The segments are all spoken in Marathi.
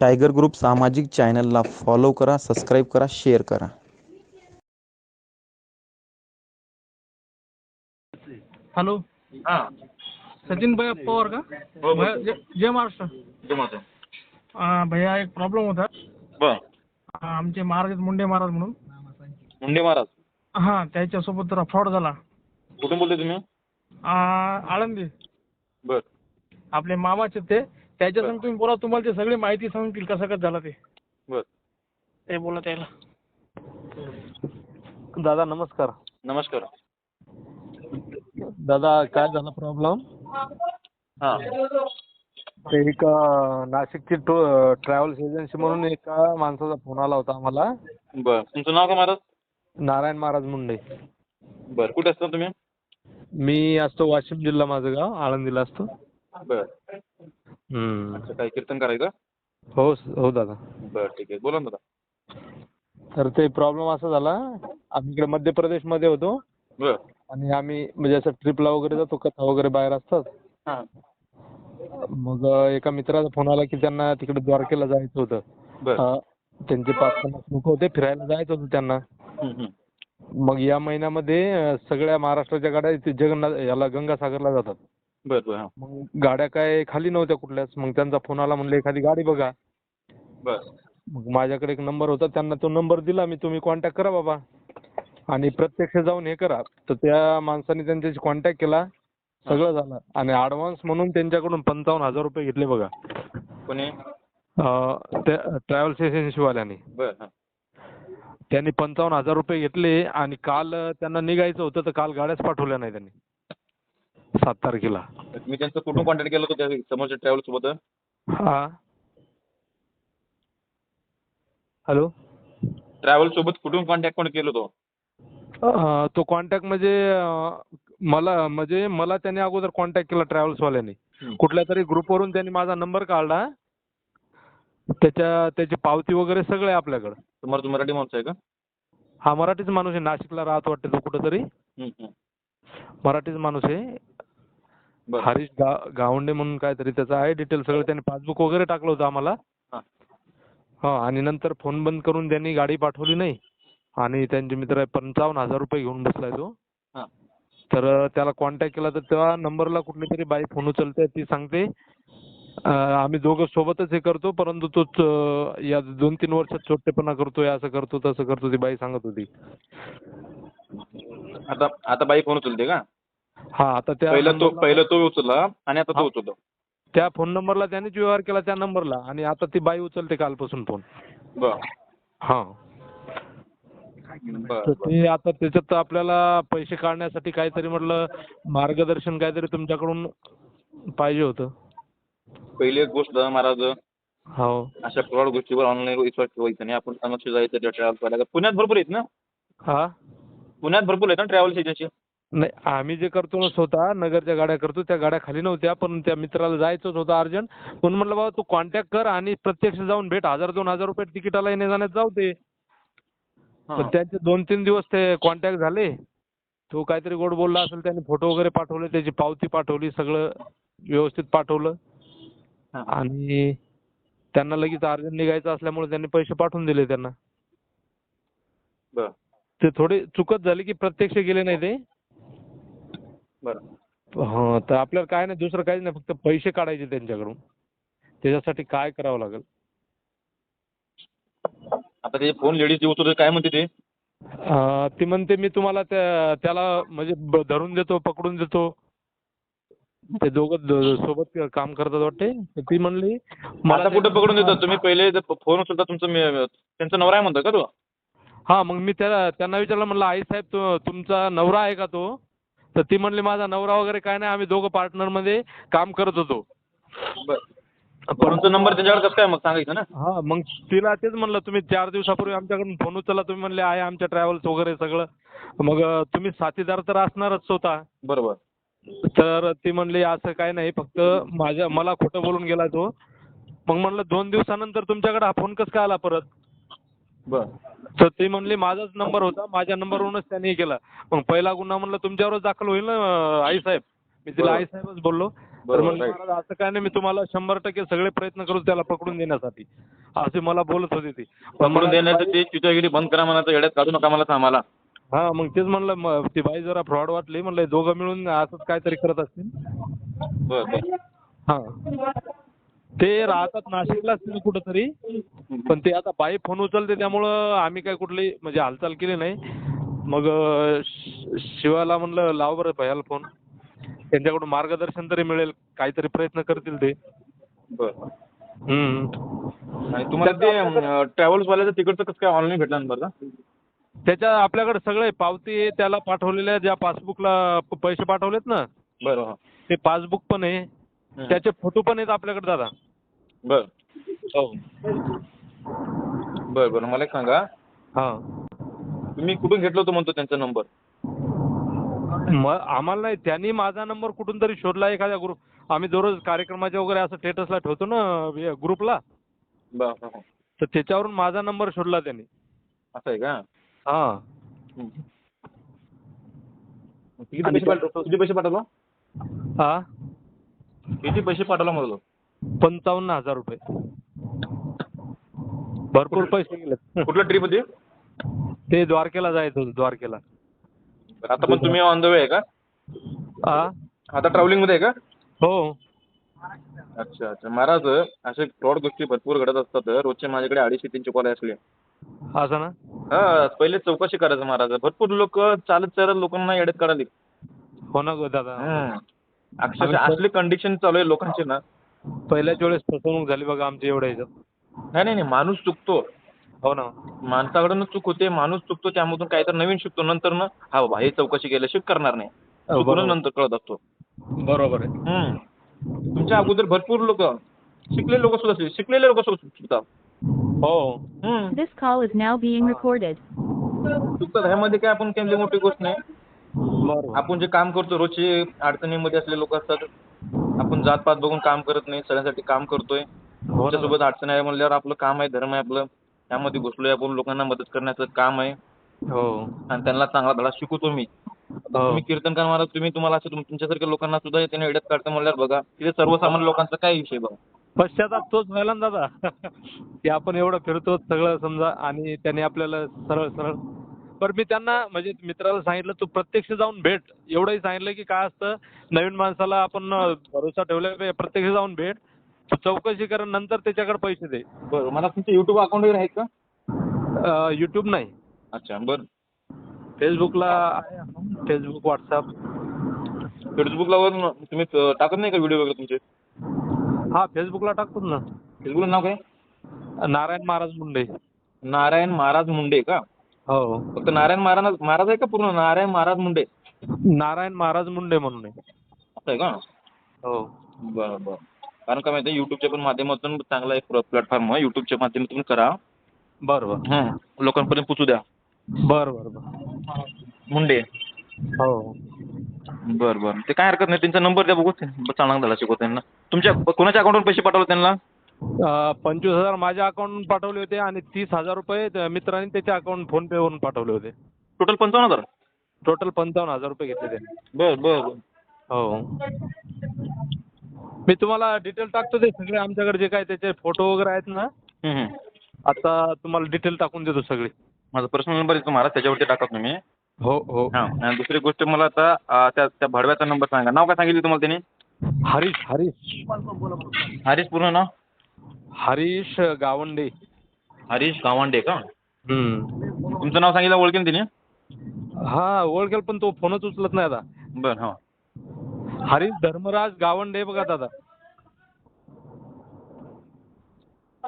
टायगर ग्रुप सामाजिक चॅनलला फॉलो करा सबस्क्राईब करा शेअर करा. हॅलो. हा. सचिन भैया पवार का? हो, भैया जय जय महाराष्ट्र. अं, भैया एक प्रॉब्लेम होता. बर अं, आमचे महाराज मुंडे महाराज म्हणून. मुंडे महाराज? हां त्याच्यासोबत जरा फ्रॉड झाला. कुठून बोलते तुम्ही? अं, आळंदी. बर. आपले मामाचे ते त्याच्या संग तुम्ही बोला तुम्हाला ते सगळी माहिती सांगतील कसं कसं झालं ते. बर. ते बोला त्याला. दादा नमस्कार. नमस्कार. दादा काय झाला प्रॉब्लेम हा. ते एक नाशिकची टू ट्रॅव्हल्स एजन्सी म्हणून एका माणसाचा फोन आला होता आम्हाला. बर. तुमचं नाव काय महाराज? नारायण महाराज मुंडे. बर. कुठे असता तुम्ही? मी असतो वाशिम जिल्हा माझं गाव आळंदीला असतो. बर. अच्छा काय कीर्तन करायचं? हो हो दादा. बर ठीक आहे. बोला ना दादा. तर ते प्रॉब्लेम असा झाला आम्ही इकडे मध्य प्रदेशमध्ये होतो. बर. आणि आम्ही म्हणजे असं ट्रिपला वगैरे जातो कथा वगैरे बाहेर असतात. हा. मग अं, एका मित्राचा फोन आला की त्यांना तिकडे द्वारकेला जायचं होतं. बर. अं, त्यांचे पाच पन्नास लोक होते फिरायला जायचं होतं त्यांना. हम्म, हम्म. मग या महिन्यामध्ये अं, सगळ्या महाराष्ट्राच्या गाड्या इथे जगन्नाथ याला गंगासागरला जातात. बर बर हा. मग गाड्या काय खाली नव्हत्या कुठल्याच. मग त्यांचा फोन आला म्हणलं एखादी गाडी बघा. बर. मग माझ्याकडे एक नंबर होता. त्यांना तो नंबर दिला. मी तुम्ही कॉन्टॅक्ट करा बाबा. आणि प्रत्यक्ष जाऊन हे करा. तर त्या माणसाने त्यांच्याशी कॉन्टॅक्ट केला. सगळं झालं. आणि ॲडव्हान्स म्हणून त्यांच्याकडून पंचावन्न हजार रुपये घेतले बघा. कोणी? अं, त्या ट्रॅव्हल्स एजन्सीवाल्याने बर हा. त्यांनी पंचावन्न हजार रुपये घेतले. आणि काल अं, त्यांना निघायचं होतं तर काल गाड्याच पाठवल्या नाही त्यांनी. सात तारखेला. मी त्यांचं कुठून कॉन्टॅक्ट केलं होतं त्या समोरच्या ट्रॅव्हल सोबत? हा. हॅलो ट्रॅव्हल सोबत कुठून कॉन्टॅक्ट कोण केलं होतं? अं, तो कॉन्टॅक्ट म्हणजे मला म्हणजे मला त्याने अगोदर कॉन्टॅक्ट केला ट्रॅव्हल्सवाल्याने. कुठल्या तरी ग्रुपवरून त्यांनी माझा नंबर काढला. त्याच्या त्याची पावती वगैरे सगळं आहे आपल्याकडं. तुम्हाला तू मराठी माणूस आहे का? हा मराठीच माणूस आहे. नाशिकला राहतो वाटतं तो कुठंतरी. मराठीच माणूस आहे. हरीश गा गावंडे म्हणून काहीतरी त्याचं आहे डिटेल सगळं. त्यांनी पासबुक वगैरे टाकलं होतं आम्हाला. हा. हा आणि नंतर फोन बंद करून त्यांनी गाडी पाठवली नाही. आणि त्यांचे मित्र पंचावन्न हजार रुपये घेऊन बसलाय तो. हा. तर त्याला कॉन्टॅक्ट केला तर त्या नंबरला कुठली तरी बाई फोन उचलते ती सांगते अं, आम्ही दोघं सोबतच हे करतो परंतु अं, या दोन तीन वर्षात चोट्टेपणा करतोय असं करतो तसं करतो ती बाई सांगत होती. आता आता बाई फोन उचलते का? हा आता त्या पहिलं तो number ला- पहिलं तो उचलला आणि आता तो हा. उचलतो त्या फोन नंबरला त्यानेच व्यवहार केला त्या नंबरला आणि आता ती बाई उचलते कालपासून फोन बर. हा. बर तर ते आता त्याच्यात आपल्याला पैसे काढण्यासाठी काहीतरी म्हटलं मार्गदर्शन काहीतरी तुमच्याकडून पाहिजे होतं. पहिली एक गोष्ट महाराज हो. अशा फ्रॉड गोष्टीवर ऑनलाईन विश्वास ठेवायचा नाही. आपण समक्ष जायचं त्या ट्रॅव्हल्स पुण्यात भरपूर आहेत ना? हा? पुण्यात भरपूर आहेत ना ट्रॅव्हल्स एजन्सी नाही आम्ही जे करतो ना स्वतः नगरच्या गाड्या करतो त्या गाड्या खाली नव्हत्या पण त्या मित्राला जायचंच होतं अर्जंट. म्हणून म्हटलं बाबा तू कॉन्टॅक्ट कर आणि प्रत्यक्ष जाऊन भेट. हजार दोन हजार रुपये तिकिटाला येण्या जाण्यात जाऊ पण त्यांचे दोन तीन दिवस ते कॉन्टॅक्ट झाले. तो काहीतरी गोड बोलला असेल त्याने फोटो वगैरे पाठवले त्याची पावती पाठवली सगळं व्यवस्थित पाठवलं. आणि त्यांना लगेच अर्जंट निघायचं असल्यामुळे त्यांनी पैसे पाठवून दिले त्यांना. ते थोडे चुकत झाली की प्रत्यक्ष गेले नाही ते. बरं. हा तर आपल्याला काय नाही दुसरं काहीच नाही फक्त पैसे काढायचे त्यांच्याकडून. त्याच्यासाठी काय करावं लागेल? आता ते फोन लेडीज जे उचलते काय म्हणते ते? अं, ती म्हणते मी तुम्हाला त्या त्याला म्हणजे ब- धरून देतो पकडून देतो. ते दोघं द- सोबत काम करतात वाटते. तर ती म्हणली आता कुठं पकडून देतात? तुम्ही पहिले फोन उचलता तुमचं मे- त्यांचा नवरा आहे म्हणतो का तो? हा मग मी त्याला त्यांना विचारलं म्हणलं आई साहेब तो तुमचा नवरा आहे का तो? तर ती म्हणली माझा नवरा वगैरे काय नाही आम्ही दोघं पार्टनरमध्ये काम करत होतो. तुमचा नंबर त्यांच्याकडे कसं काय मग सांगायचं ना? हा मग तिला तेच म्हणलं तुम्ही चार दिवसापूर्वी आमच्याकडून फोन उचलला. तुम्ही म्हणले आहे आमच्या ट्रॅव्हल्स वगैरे सगळं. मग तुम्ही साथीदार तर असणारच स्वतः बरोबर. तर ती म्हणली असं काय नाही फक्त माझ्या मला खोटं बोलून गेला तो. मग म्हणलं दोन दिवसानंतर तुमच्याकडे हा फोन कसं काय आला परत? बर. तर ती म्हणली माझाच नंबर होता माझ्या नंबरवरूनच त्यांनी हे केलं. मग पहिला गुन्हा म्हणलं तुमच्यावरच दाखल होईल ना आई साहेब? मी तिला बरोबर. आई साहेबच बोललो. तर बरोबर म्हणलं right. महाराज असं काय नाही मी तुम्हाला शंभर टक्के सगळे प्रयत्न करू त्याला पकडून देण्यासाठी. असे मला बोलत होते ते. पण पकडून देण्याचं ते चितगिरी बंद करा म्हणायचं येड्यात काढू नका मला आम्हाला हा मग तेच म्हणलं ती बाई जरा फ्रॉड वाटली म्हणलं दोघं मिळून असंच काहीतरी करत असतील. बर बर. हा. ते राहतात नाशिकलाच कुठंतरी. पण ते आता बाई फोन उचलते त्यामुळं आम्ही काय कुठली म्हणजे हालचाल केली नाही. मग शिवाला म्हणलं लाव बरं भैयाला फोन. त्यांच्याकडून मार्गदर्शन तरी मिळेल काहीतरी प्रयत्न करतील ते. बर. हम्म. आणि तुम्हाला ते ट्रॅव्हल्स वाल्याचं तिकडचं कसं काय ऑनलाईन भेटलं ना बरं का? त्याच्या आपल्याकडे सगळे पावती त्याला पाठवलेल्या ज्या पासबुकला पैसे पाठवलेत ना. बरं ते पासबुक पण आहे. त्याचे फोटो पण आहेत आपल्याकडे दादा. बर. हो. बर बरं. मला एक सांगा. हा. तुम्ही कुठून घेतलं होतं म्हणतो त्यांचा नंबर? मग आम्हाला नाही. त्यांनी माझा नंबर कुठून तरी शोधला एखाद्या ग्रुप. आम्ही दररोज कार्यक्रमाच्या वगैरे असं स्टेटसला ठेवतो ना ग्रुपला. बर हा, हा. तर त्याच्यावरून माझा नंबर शोधला त्यांनी. असं आहे का? हा. किती पैसे पाठव किती पैसे पाठवलं हा? किती पैसे पाठवला म्हणलो पंचावन्न हजार रुपये. भरपूर पैसे गेले कुठल्या ट्रिप होती? ते द्वारकेला जायचं होतं द्वारकेला. आता पण तुम्ही ऑन द वे आहे का? हा आता ट्रॅव्हलिंगमध्ये आहे का? हो. अच्छा अच्छा. महाराज असे फ्रॉड गोष्टी भरपूर घडत असतात. रोजचे माझ्याकडे अडीचशे तीनशे कॉल असले. असं ना? हा पहिले चौकशी करायचं महाराज. भरपूर लोक चालत चालत लोकांना येड्यात काढाली हो ना दादा. अक्षरशः असली कंडिशन चालू आहे लोकांची ना. पहिल्याच वेळेस फसवणूक झाली बघा आमच्या एवढ्या ह्याच्यात. नाही नाही नाही, माणूस चुकतो. हो ना. माणसाकडून चूक होते माणूस चुकतो त्यामधून काहीतरी नवीन शिकतो. नंतर ना हा बाबा हे चौकशी केल्याशिवाय करणार नाही. हो, चुकून. नंतर कळत असतो. बरोबर आहे. हम्म. तुमच्या अगोदर भरपूर लोक शिकलेले लोक सुद्धा असतील. शिकलेले लोक सुद्धा. चुकतात हो call is now being recorded. चुकतात ह्यामध्ये काय आपण केली मोठी गोष्ट नाही. आपण जे काम करतो रोजचे अडचणीमध्ये असलेले लोक असतात आपण जातपात बघून काम करत नाही सगळ्यांसाठी काम करतोय. हो ना. तुमच्यासोबत अडचण आहे म्हणल्यावर आपलं काम आहे धर्म आहे आपलं. त्यामध्ये घुसलोय आपण लोकांना मदत करण्याचं काम आहे. हो. आणि त्यांना चांगला धडा शिकवतो मी. हो. तुम्ही कीर्तनकार महाराज तुम्ही तुम्हाला असं तुम- तुमच्यासारख्या लोकांना सुद्धा त्याने एड्यात काढता म्हणल्यावर बघा तिथे सर्वसामान्य लोकांचा काय विषय बघा. पश्चाताप तोच व्हायला ना दादा. की आपण एवढं फिरतो सगळं समजा आणि त्याने आपल्याला सरळ सरळ पण मी त्यांना म्हणजे मित्राला सांगितलं तू प्रत्यक्ष जाऊन भेट. एवढंही सांगितलं की काय असतं नवीन माणसाला आपण भरोसा ठेवला प्रत्यक्ष जाऊन भेट. तू चौकशी कर नंतर त्याच्याकडे पैसे दे. बरं मला तुमचे युट्यूब अकाउंट वगैरे आहेत का? यूट्यूब नाही. अच्छा बरं. फेसबुकला फेसबुक व्हॉट्सअप फेसबुकला वर तुम्ही टाकत नाही का व्हिडिओ वगैरे तुमचे? हा फेसबुकला टाकतो ना. फेसबुकला नाव काय? नारायण महाराज मुंडे. नारायण महाराज मुंडे का? हो फक्त नारायण महाराज महाराज आहे का पूर्ण? नारायण महाराज मुंडे. नारायण महाराज मुंडे म्हणून आहे. असं आहे का? हो. बरं बरं. कारण काय माहिती युट्यूबच्या पण माध्यमातून चांगला एक प्लॅटफॉर्म आहे. युट्यूबच्या माध्यमातून करा. बरं बरं. हं. लोकांपर्यंत पोचू द्या. बरं बरं बरं. मुंडे. हो. बरं बरं. ते काय हरकत नाही. त्यांचा नंबर द्या बघू. ते चांगला झाला शिकवतो त्यांना तुमच्या कोणाच्या अकाउंटवर पैसे पाठवले त्यांना? पंचवीस हजार माझ्या अकाउंट पाठवले होते आणि तीस हजार रुपये त्या मित्रांनी त्याच्या अकाउंट फोन पे वरून पाठवले होते. टोटल पंचावन्न हजार? टोटल पंचावन्न हजार रुपये घेतले त्यांनी. बरं बरं बरं. हो. मी तुम्हाला डिटेल टाकतो ते सगळे आमच्याकडे जे काय त्याचे फोटो वगैरे आहेत ना. आता तुम्हाला डिटेल टाकून देतो सगळी. माझा पर्सनल नंबर आहे तुम्हाला त्याच्यावरती टाका तुम्ही. हो हो. हां आणि दुसरी गोष्ट मला आता अं, त्या त्या भडव्याचा नंबर सांगा. नाव काय सांगितलं तुम्हाला त्यांनी? हरीश हरीश. हरीश पूर्ण नाव? हरीश गावंडे. हरीश गावंडे का? हम्म. तुमचं नाव सांगितलं ओळखेन तिने? हा ओळखेल पण तो फोनच उचलत नाही आता. बरं हां. हरीश धर्मराज गावंडे बघा दादा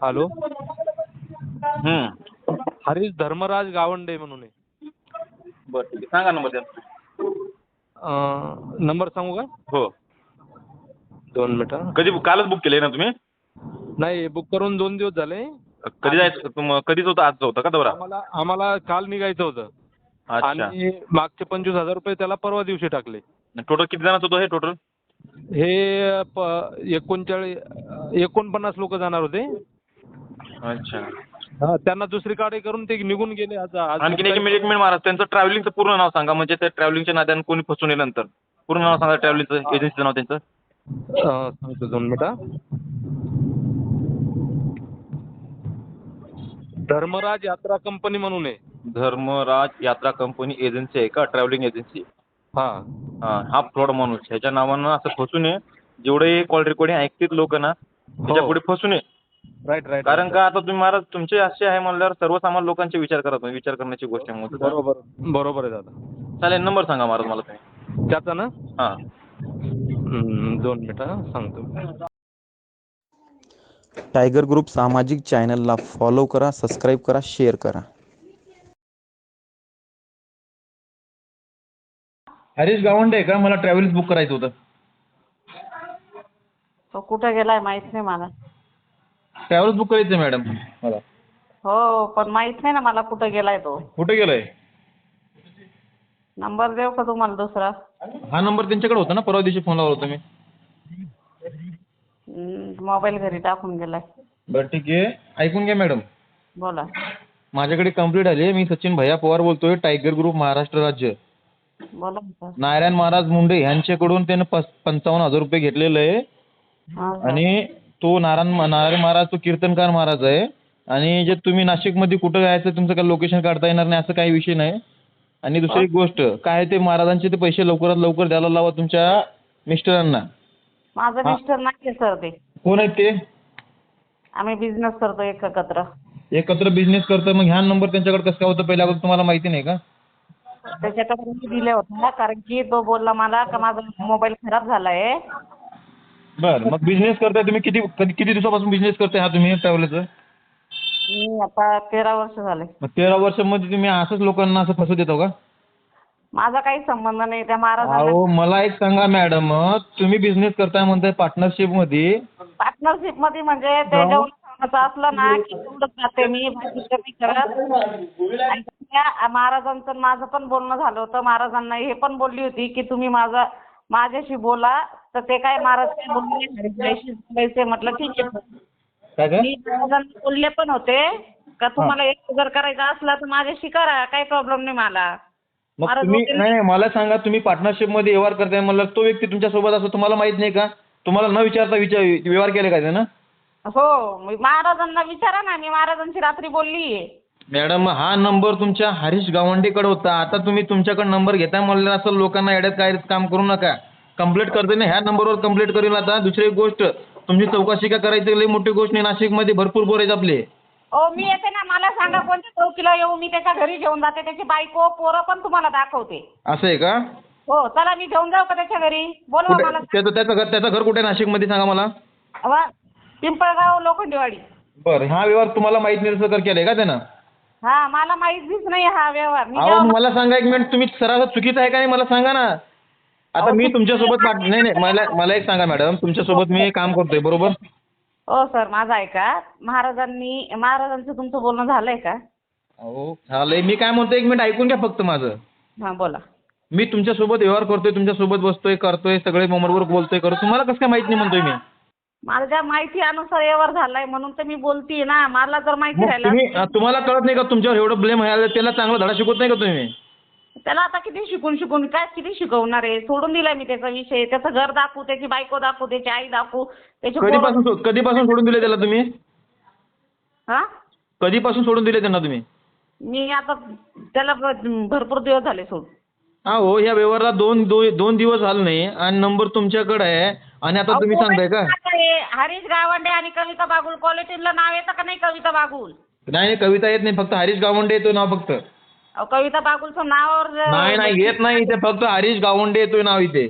हॅलो. हं. हरीश धर्मराज गावंडे म्हणून आहे. बरं ठीक आहे. सांगा नंबर त्यांचा. अं, नंबर सांगू का? हो. दोन मिनिटं. कधी कालच बुक केले ना तुम्ही? नाही बुक करून दोन दिवस झाले. कधी जायचं तुम कधीच होतं? आजचं होतं का दौरा? आम्हाला आम्हाला काल निघायचं होतं. अच्छा. आणि मागचे पंचवीस हजार रुपये त्याला परवा दिवशी टाकले. टोटल किती जणांचं होतं हे टोटल हे प- एकोणचाळीस एकोणपन्नास लोक जाणार होते. अच्छा. हा त्यांना दुसरी गाडी करून ते निघून गेले आज आणखीन एक मिनिट मिनिट महाराज त्यांचं ट्रॅव्हलिंगचं पूर्ण नाव सांगा. म्हणजे त्या ट्रॅव्हलिंगच्या नात्याने कोणी फसून येईल नंतर? पूर्ण नाव सांगा ट्रॅव्हलिंगचं एजन्सीचं नाव त्यांचं. अं, सांगतो दोन मिनिटं धर्मराज यात्रा कंपनी म्हणून आहे. धर्मराज यात्रा कंपनी एजन्सी आहे का? Travelling agency? हा. हां हा फ्रॉड माणूस ह्याच्या नावानं असं फसू नये. जेवढे कॉल रेकॉर्डिंग ऐकतील लोक ना त्याच्या पुढे फसू नये. राईट राईट कारण का आता तुम्ही महाराज तुमचे असे आहे म्हणल्यावर सर्वसामान्य लोकांचे विचार करत नाही विचार करण्याची गोष्ट आहे मोठी. बरोबर. बरोबर आहे दादा. चालेल नंबर सांगा महाराज मला तुम्ही. त्याचा ना? हां. हम्म, दोन मिनिटं सांगतो. टायगर ग्रुप सामाजिक चॅनलला फॉलो करा सबस्क्राईब करा शेअर करा. हरीश गावंडे का मला ट्रॅव्हल्स बुक करायचं होतं? तो कुठं गेलाय माहीत नाही मला. ट्रॅव्हल्स बुक करायचं मॅडम मला. हो पण माहीत नाही ना मला कुठं गेलाय तो. कुठे गेलंय? नंबर देऊ का तुम्हाला दुसरा? हा नंबर त्यांच्याकडे होता ना परवा दिवशी फोन लावला होता मी. मोबाईल घरी टाकून गेलाय बरं ठीक आहे. ऐकून घ्या मॅडम. बोला. माझ्याकडे कंप्लीट आली मी सचिन भैया पवार बोलतोय टायगर ग्रुप महाराष्ट्र राज्य. बोला ना सर. नारायण महाराज मुंडे यांच्याकडून त्यानं पस पंचावन्न हजार रुपये घेतलेलं आहे. हा सर. आणि तो नारायण नारायण महाराज तो कीर्तनकार महाराज आहे. आणि जे तुम्ही नाशिकमध्ये कुठं जायचं तुमचं काही लोकेशन काढता येणार नाही असं काही विषय नाही. आणि दुसरी एक गोष्ट काय ते महाराजांचे ते पैसे लवकरात लवकर द्यायला लावा तुमच्या मिस्टरांना. माझं. मिस्टर नाही सर ते. कोण आहेत ते? आम्ही बिझनेस करतो एकत्र. एकत्र बिझनेस करतं मग ह्या नंबर त्यांच्याकडे कसं काय होतं? पहिल्या अगोदर तुम्हाला माहिती नाही का? त्याच्याकडे मी दिले होते कारण की तो बोलला मला का माझा मोबाईल खराब झालाय. बरं मग बिझनेस करताय तुम्ही किती कधी किती दिवसापासून बिझनेस करताय हा तुम्ही ट्रॅव्हलचं मी आता तेरा वर्ष झाले. मग तेरा वर्षामध्ये तुम्ही असंच लोकांना असं फसवत देतो का? माझा काही संबंध नाही त्या महाराजांना अहो मला एक सांगा मॅडम तुम्ही बिझनेस करताय म्हणताय पार्टनरशिपमध्ये पार्टनरशिपमध्ये म्हणजे ते खाण्याचं असलं ना की तेवढंच जाते मी बाकी कमी करत. आणि त्या महाराजांचं आणि माझं पण बोलणं झालं होतं. महाराजांना हे पण बोलली होती की तुम्ही माझा माझ्याशी बोला. तर ते काय महाराज काय बोलले हरिभाईशी बोलायचे म्हटलं ठीक आहे. काय काय मी महाराजांना बोलले पण होते. का तुम्हाला एक जर करायचं असला तर माझ्याशी करा. काही प्रॉब्लेम नाही मला. मग तुम्ही नाही नाही, मला सांगा तुम्ही पार्टनरशिपमध्ये व्यवहार करताय म्हणलं तो व्यक्ती तुमच्यासोबत असतो तुम्हाला माहीत नाही का? तुम्हाला न विचारता विचार व्यवहार केले का त्यानं? हो मी महाराजांना विचारा ना मी महाराजांची रात्री बोलली. मॅडम हा नंबर तुमच्या हरीश गावंडेकडे होता. आता तुम्ही तुमच्याकडे नंबर घेताय म्हणलं असं लोकांना येड्यात काय काम करू नका. कंप्लीट करते ना ह्या नंबरवर कंप्लीट करेल आता. दुसरी एक गोष्ट तुमची चौकशी का करायची लई मोठी गोष्ट नाही नाशिकमध्ये भरपूर बोर आहेत आपले. हो मी येते ना मला सांगा कोणत्या चौकीला येऊ मी त्याच्या घरी घेऊन जाते त्याची बायको पोरं पण तुम्हाला दाखवते. असं आहे का? हो चला मी घेऊन जाऊ का त्याच्या घरी? बोलवा कुठे मला. त्याचं त्याचं घर त्याचं घर कुठे आहे? नाशिकमध्ये सांगा मला. वा पिंपळगाव लोखंडेवाडी. बरं हा व्यवहार तुम्हाला माहीत नाही तसं कर केलंय का त्यानं? हा मला माहितीच नाही हा व्यवहार. मी अहो जेव्हा- मला सांगा एक मिनिट तुम्ही सरासर चुकीचं आहे का नाही मला सांगा ना. आता मी तुमच्यासोबत पाठ नाही नाही मला मला एक सांगा मॅडम. तुमच्यासोबत मी काम करतोय बरोबर? हो सर माझं ऐका महाराजांनी महाराजांचं तुमचं बोलणं झालंय का? अहो झालंय. मी काय म्हणतो एक मिनिट ऐकून घ्या फक्त माझं. हा बोला. मी तुमच्यासोबत व्यवहार करतोय तुमच्यासोबत बसतोय करतोय सगळे मोबाईलवर बोलतोय करतो तुम्हाला कसं काय माहीत नाही म्हणतोय मी? माझ्या माहिती अनुसार व्यवहार झालाय म्हणून तर मी बोलतीये ना. मला जर माहिती मग राहिलं तुम्ही तुम्हाला कळत नाही का तुमच्यावर एवढं ब्लेम आहे त्याला चांगला धडा शिकवत नाही का तुम्ही? त्याला आता किती शिकून शिकून काय किती शिकवणार आहे? सोडून दिलाय मी त्याचा विषय. त्याचं घर दाखवू त्याची बायको दाखवू त्याची आई दाखवू त्याची पोरं- कधीपासून सो- कधीपासून सोडून दिले त्याला तुम्ही? हा? कधीपासून सोडून दिले त्यांना तुम्ही? मी आता त्याला भ- भरपूर दिवस झाले सोड हा हो या व्यवहाराला दोन दो- दोन दिवस झाले नाही आणि नंबर तुमच्याकडे आहे आणि आता तुम्ही सांगताय का? हरीश गावंडे आणि कविता बागुल क्वालिटीला नाव येतं का नाही कविता बागुल? नाही नाही कविता येत नाही. फक्त हरीश गावंडे येतोय नाव फक्त. अहो, कविता बागुलचं नावावर नाही नाही येत नाही इथे फक्त हरीश गावंडे येतोय नाव इथे.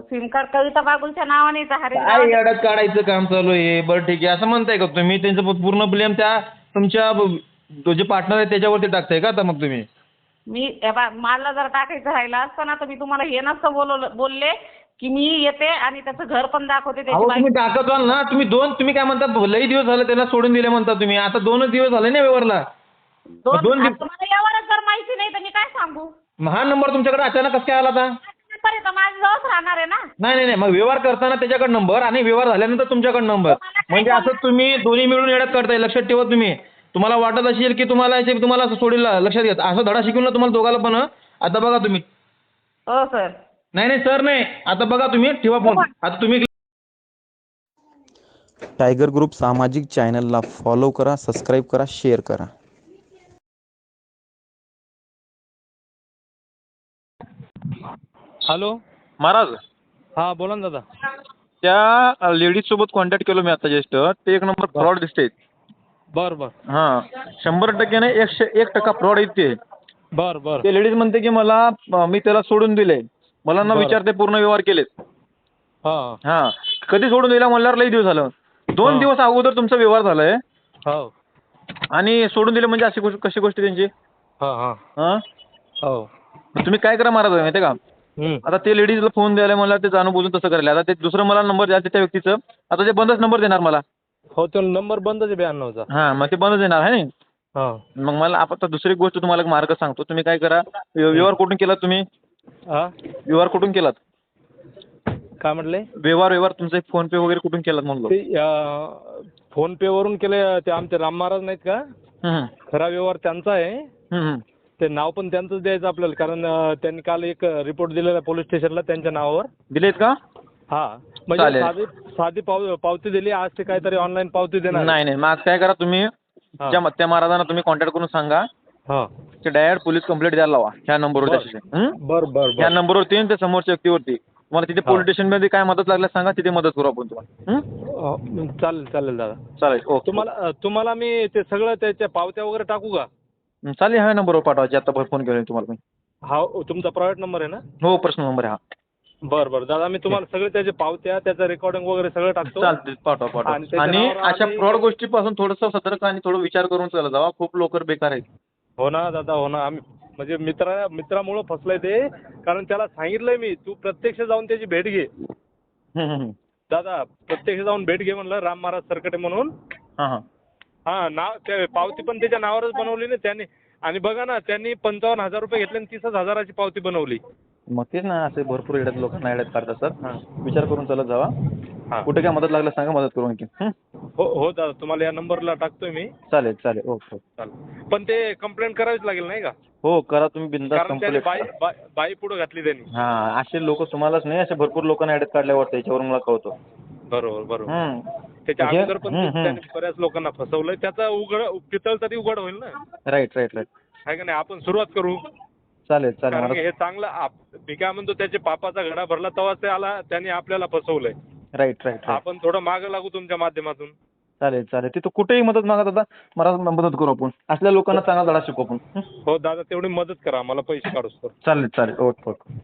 सिम कार्ड कविता बागुलच्या नावाने येतं हरीश काय. येड्यात काढायचं काम चालू आहे? बरं ठीक आहे. असं म्हणताय का तुम्ही? त्यांचं पूर्ण ब्लेम त्या तुमच्या ब- तो जे पार्टनर आहे त्याच्यावरती टाकताय का आता मग तुम्ही? मी हे बा- मला जर टाकायचं राहिलं असतं ना तर मी तुम्हाला हे नसतं बोलवलं बोलले की मी येते आणि त्याचं घर पण दाखवते त्याची अहो बायको तुम्ही टाकत व्हाल ना. तुम्ही दोन तुम्ही काय म्हणता लई दिवस झाले त्याला सोडून दिले म्हणता तुम्ही. आता दोनच दिवस झाले ना व्यवहारला. दोन दोन दिव- आता मला यावरच जर माहिती नाही तर मी काय सांगू? मग हा नंबर तुमच्याकडे अचानक कसं काय आला आता? पर्यंत माझ्याजवळच राहणार आहे ना. नाही नाही नाही मग व्यवहार करताना त्याच्याकडे नंबर आणि व्यवहार झाल्यानंतर तुमच्याकडे नंबर. म्हणजे असं तुम्ही दोन्ही मिळून येण्यात करताय लक्षात ठेवा तुम्ही. तुम्हाला वाटत असेल की तुम्हाला याचे तुम्हाला असं सोडील लक्षात घ्या असं धडा शिकवून ना तुम्हाला दोघाला पण हं. आता बघा तुम्ही. हो सर. नाही नाही सर नाही. आता बघा तुम्ही ठेवा फोन. आता तुम्ही टायगर ग्रुप सामाजिक चॅनलला फॉलो करा सबस्क्राईब करा शेअर करा. हॅलो महाराज. हा बोला ना दादा. त्या लेडीज सोबत कॉन्टॅक्ट केलो मी आता जस्ट ते एक नंबर फ्रॉड दिसते बर बर. हां शंभर टक्के नाही एकशे एक टक्का फ्रॉड आहेत ते बर बर. ते लेडीज म्हणते की मला अं, मी त्याला सोडून दिले मला न बरं. विचारते पूर्ण व्यवहार केलेत. हा. हां कधी सोडून दिला म्हणल्यावर लई दिवस झालं. दोन हां. दिवस अगोदर तुमचा व्यवहार झालाय. हो. आणि सोडून दिले म्हणजे अशी गोष्ट कशी गोष्ट त्यांची? हा हा. हां? हो. तुम्ही काय करा महाराज माहिती आहे का. आता ते लेडीजला फोन द्यायला मला ते जाणून बुजून तसं करायला. आता ते दुसरं मला नंबर द्यायचं त्या व्यक्तीचं. आता ते बंदच नंबर देणार मला. हो तो नंबर बंदच आहे ब्याण्णवचा. हां मग ते बंदच देणार आहे हा. मग मला आता दुसरी गोष्ट तुम्हाला मार्ग सांगतो. तुम्ही काय करा व्य- व्यवहार कुठून केलात तुम्ही? हा व्यवहार कुठून केलात? काय म्हटले? व्यवहार व्यवहार तुमचे फोन पे वगैरे कुठून केलात म्हणलो? फोन पे वरून केले ते आमचे राम महाराज नाहीत का? खरा व्यवहार त्यांचा आहे. ते नाव पण त्यांचंच द्यायचं आपल्याला कारण अं, त्यांनी काल एक रिपोर्ट दिलेला पोलीस स्टेशनला त्यांच्या नावावर. दिलेत का? हा. म्हणजे चालेल. साधी साधी पाव पावती दिली आज ते काहीतरी ऑनलाईन पावती देणार. नाही नाही. मग आज काय करा तुम्ही. त्या त्या महाराजांना तुम्ही कॉन्टॅक्ट करून सांगा. हा. की डायरेक्ट पोलीस कंप्लेंट द्यायला लावा ह्या नंबरवर बरं. त्याच्याशी. बर बर ह्या बर नंबरवरती आणि त्या समोरच्या व्यक्तीवरती. तुम्हाला तिथे हा. पोलीस स्टेशनमध्ये काय मदत लागल्यास सांगा तिथे मदत करू आपण तुम्हाला? अं, चालेल चालेल दादा. चालेल ओके. तुम्हाला तुम्हाला मी ते सगळं त्याच्या पावत्या वगैरे टाकू का? चालेल ह्या नंबरवर पाठवायचे आता फोन केला तुम्हाला मी. हा तुमचा प्रायव्हेट नंबर आहे ना? हो प्रश्न नंबर आहे हा. बर बर दादा मी तुम्हाला सगळे त्याचे पावत्या त्याचं रेकॉर्डिंग वगैरे सगळं टाकतो. चालते पाठवा पाठवा. आणि त्याच्या आणि नावावर अशा आम्ही- फ्रॉड गोष्टीपासून थोडंसं सतर्क आणि थोडं विचार करून चालत जावा. खूप लोक बेकार आहेत. हो ना दादा हो ना. आम्ही म्हणजे मित्रा मित्रामुळं फसलंय ते. कारण त्याला सांगितलंय मी तू प्रत्यक्ष जाऊन त्याची भेट घे. हम्म, हम्म, हम्म. दादा प्रत्यक्ष जाऊन भेट घे म्हणलं राम महाराज सरकटे म्हणून. हा हा. हा नाव ते पावती पण त्याच्या नावावरच बनवली ना त्यांनी. आणि बघा ना त्यांनी पंचावन्न हजार रुपये घेतले आणि तीसच हजाराची पावती बनवली. मग तेच ना असे भरपूर येड्यात लोकांना येड्यात काढतात सर. हा. विचार करून चालत जावा. हा. कुठे काय मदत लागलं सांगा मदत करू आणखी हं? हो हो दादा तुम्हाला या नंबरला टाकतोय मी. चालेल चालेल. Okay okay. चालेल. पण ते कंप्लेंट करावीच लागेल नाही का? हो करा तुम्ही बिंदास कारण त्याने बाई कंप्लेंट बाई- बाई पुढे घातली त्यांनी. हा असे लोक तुम्हालाच नाही असे भरपूर लोकांना येड्यात काढल्यावर त्याच्यावर मला कळतो. बरोबर बरोबर. हं. त्याच्या म्हणजे- अगोदर पण हम्म, हम्म. त्याने बऱ्याच लोकांना फसवलंय. त्याचा उघड पितळ तरी उघड होईल ना? राईट राईट राईट आहे का नाही? आपण सुरुवात करू. चालेल चालेल. कारण मला हे चांगलं आप- मी काय म्हणतो त्याच्या पापाचा घडा भरला तेव्हा ते आला त्याने आपल्याला फसवलंय. राईट राईट राईट आपण थोडं मागं लागू तुमच्या माध्यमातून. चालेल चालेल. तिथं कुठेही मदत मागा दादा. मला मदत करू आपण. असल्या लोकांना चांगला धडा शिकू आपण. हं? हो दादा तेवढी मदत करा. मला पैसे काढूस तर चालेल चालेल. Okay okay.